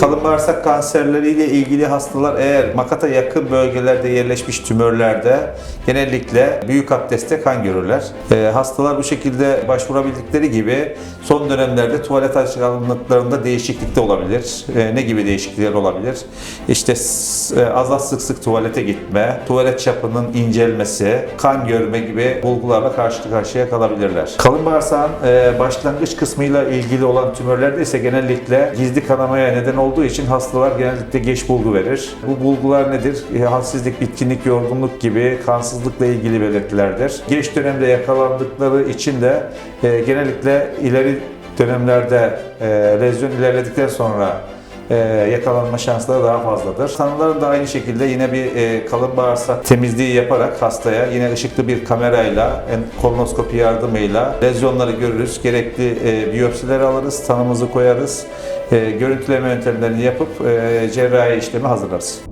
Kalın bağırsak kanserleriyle ilgili hastalar eğer makata yakın bölgelerde yerleşmiş tümörlerde genellikle büyük abdestte kan görürler. Ee, hastalar bu şekilde başvurabildikleri gibi son dönemlerde tuvalet alışkanlıklarında değişiklik de olabilir. Ee, ne gibi değişiklikler olabilir? İşte e, az az sık sık tuvalete gitme, tuvalet çapının incelmesi, kan görme gibi bulgularla karşı karşıya kalabilirler. Kalın bağırsağın e, başlangıç kısmıyla ilgili olan tümörlerde ise genellikle gizli kanamaya neden olduğu için hastalar genellikle geç bulgu verir. Bu bulgular nedir? E, halsizlik, bitkinlik, yorgunluk gibi kansızlıkla ilgili belirtilerdir. Geç dönemde yakalandıkları için de e, genellikle ileri dönemlerde e, lezyon ilerledikten sonra yakalanma şansları daha fazladır. Tanıların da aynı şekilde yine bir kalın bağırsak temizliği yaparak hastaya yine ışıklı bir kamerayla, kolonoskopi yardımıyla lezyonları görürüz. Gerekli biyopsileri alırız, tanımızı koyarız. E, görüntüleme yöntemlerini yapıp e, cerrahi işlemi hazırlarız.